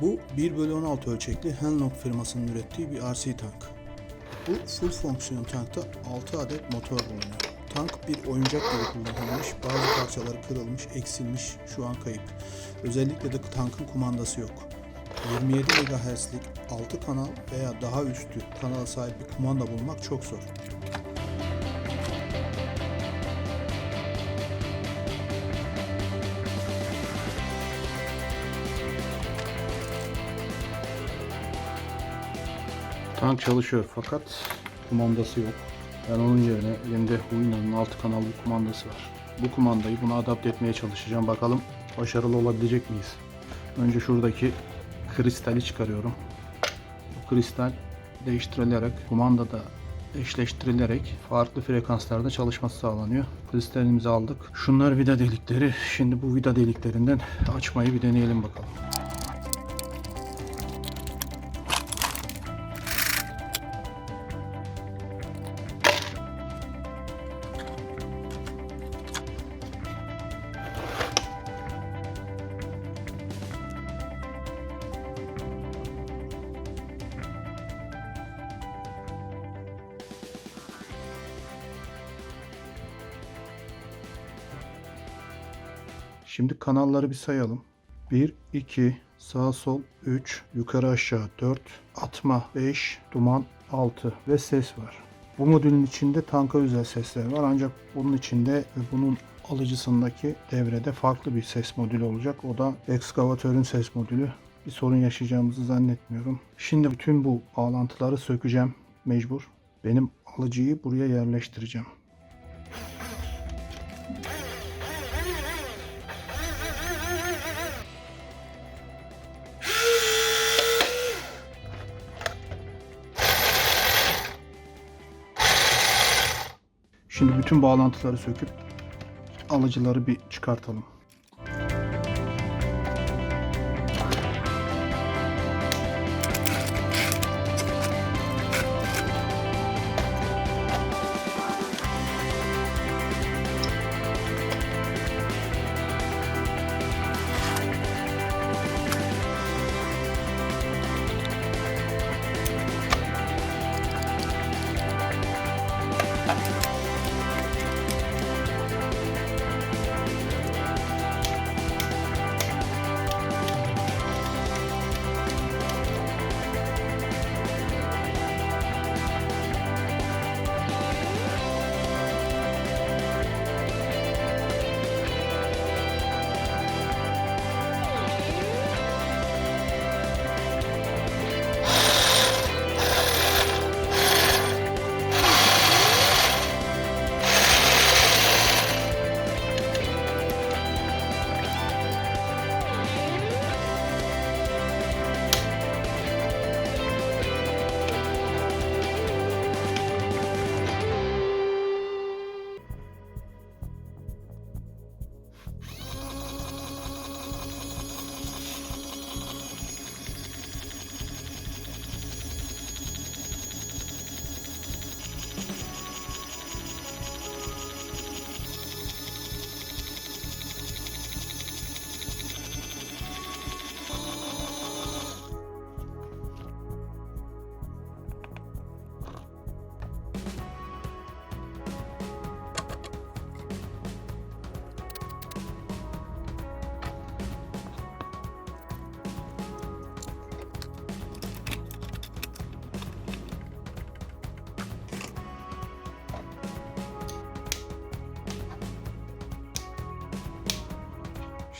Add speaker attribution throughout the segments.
Speaker 1: Bu 1 bölü 16 ölçekli Henlock firmasının ürettiği bir RC tank. Bu full fonksiyon tankta 6 adet motor bulunuyor. Tank bir oyuncak gibi kullanılmış, bazı parçaları kırılmış, eksilmiş, şu an kayıp. Özellikle de tankın kumandası yok. 27 MHz'lik 6 kanal veya daha üstü kanala sahip bir kumanda bulmak çok zor. Tank çalışıyor fakat kumandası yok. Ben onun yerine elimde Huina'nın 6 kanallı kumandası var. Bu kumandayı buna adapte etmeye çalışacağım. Bakalım başarılı olabilecek miyiz? Önce şuradaki kristali çıkarıyorum. Bu kristal değiştirilerek kumandada eşleştirilerek farklı frekanslarda çalışması sağlanıyor. Kristalimizi aldık. Şunlar vida delikleri. Şimdi bu vida deliklerinden açmayı bir deneyelim bakalım. Şimdi kanalları bir sayalım. 1, 2, sağ sol 3, yukarı aşağı 4, atma 5, duman 6 ve ses var. Bu modülün içinde tanka özel sesler var ancak bunun içinde ve bunun alıcısındaki devrede farklı bir ses modülü olacak. O da ekskavatörün ses modülü. Bir sorun yaşayacağımızı zannetmiyorum. Şimdi bütün bu bağlantıları sökeceğim mecbur. Benim alıcıyı buraya yerleştireceğim. Şimdi bütün bağlantıları söküp alıcıları bir çıkartalım.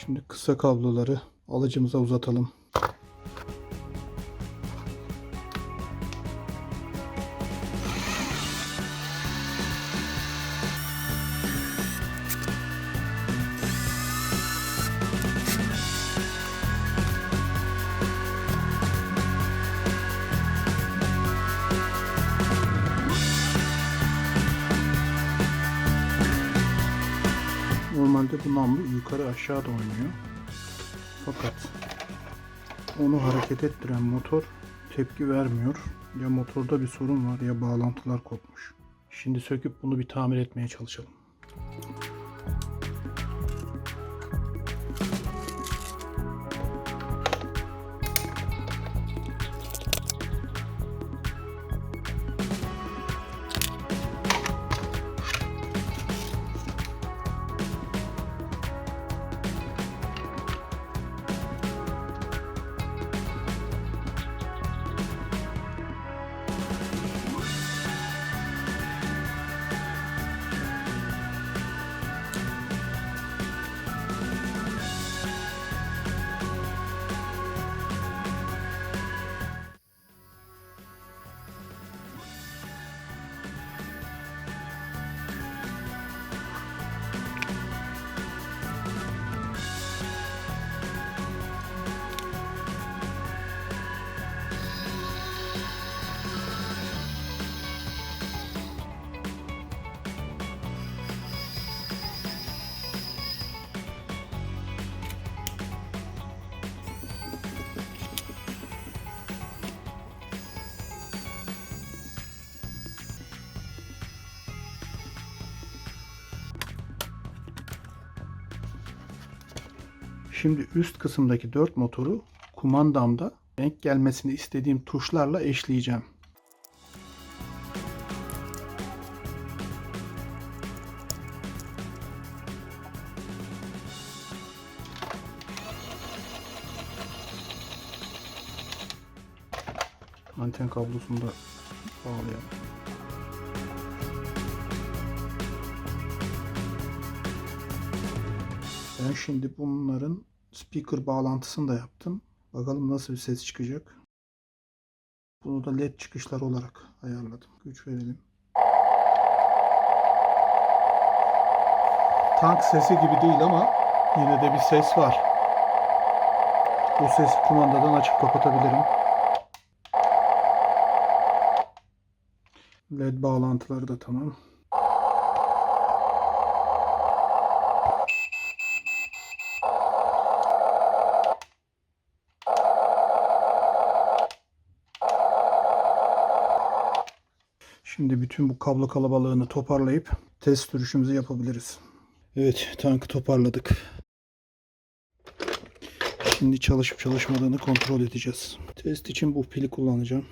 Speaker 1: Şimdi kısa kabloları alıcımıza uzatalım. Normalde bu namlu yukarı aşağı da oynuyor. Fakat onu hareket ettiren motor tepki vermiyor. Ya motorda bir sorun var ya bağlantılar kopmuş. Şimdi söküp bunu bir tamir etmeye çalışalım. Şimdi üst kısımdaki 4 motoru kumandamda denk gelmesini istediğim tuşlarla eşleyeceğim. Anten kablosunu da bağlayalım. Ben şimdi bunların speaker bağlantısını da yaptım. Bakalım nasıl bir ses çıkacak. Bunu da led çıkışlar olarak ayarladım. Güç verelim. Tank sesi gibi değil ama yine de bir ses var. Bu sesi kumandadan açıp kapatabilirim. LED bağlantıları da tamam. Şimdi bütün bu kablo kalabalığını toparlayıp test sürüşümüzü yapabiliriz. Evet, tankı toparladık. Şimdi çalışıp çalışmadığını kontrol edeceğiz. Test için bu pili kullanacağım.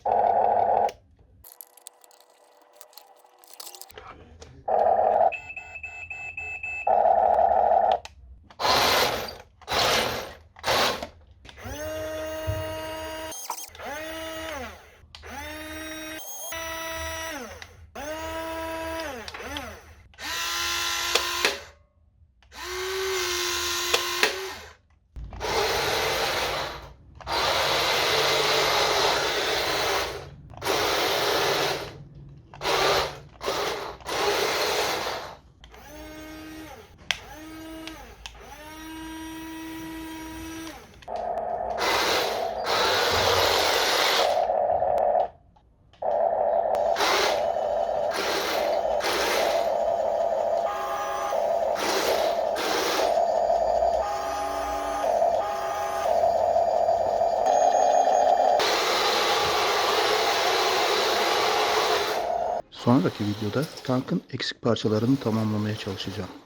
Speaker 1: Sonraki videoda tankın eksik parçalarını tamamlamaya çalışacağım.